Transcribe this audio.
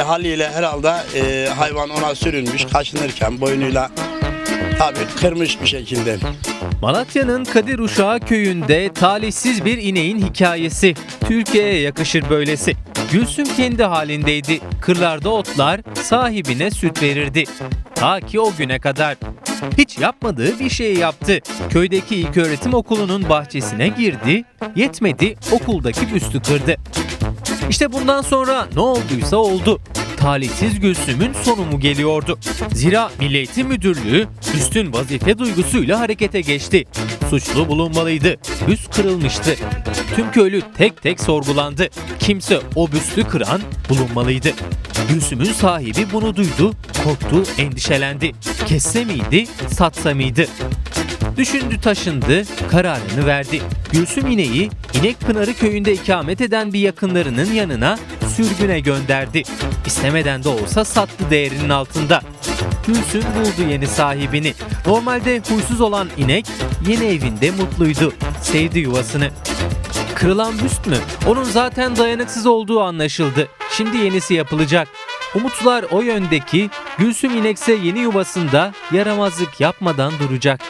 E, haliyle herhalde e, hayvan ona sürünmüş kaşınırken boynuyla tabii kırmış bir şekilde. Malatya'nın Kadir Uşağı köyünde talihsiz bir ineğin hikayesi. Türkiye'ye yakışır böylesi. Gülsüm kendi halindeydi. Kırlarda otlar sahibine süt verirdi. Ta ki o güne kadar. Hiç yapmadığı bir şey yaptı. Köydeki ilköğretim okulunun bahçesine girdi. Yetmedi okuldaki büstü kırdı. İşte bundan sonra ne olduysa oldu. Talihsiz Gülsüm'ün sonu mu geliyordu? Zira Milli Eğitim Müdürlüğü üstün vazife duygusuyla harekete geçti. Suçlu bulunmalıydı. Büst kırılmıştı. Tüm köylü tek tek sorgulandı. Kimse o büstü kıran bulunmalıydı. Gülsüm'ün sahibi bunu duydu, korktu, endişelendi. Kesse miydi, satsa mıydı? Düşündü taşındı, kararını verdi. Gülsüm ineği İnekpınarı köyünde ikamet eden bir yakınlarının yanına sürgüne gönderdi. İstemeden de olsa sattı değerinin altında. Gülsüm buldu yeni sahibini. Normalde huysuz olan inek yeni evinde mutluydu. Sevdi yuvasını. Kırılan büst mü? Onun zaten dayanıksız olduğu anlaşıldı. Şimdi yenisi yapılacak. Umutlar o yöndeki Gülsüm inekse yeni yuvasında yaramazlık yapmadan duracak.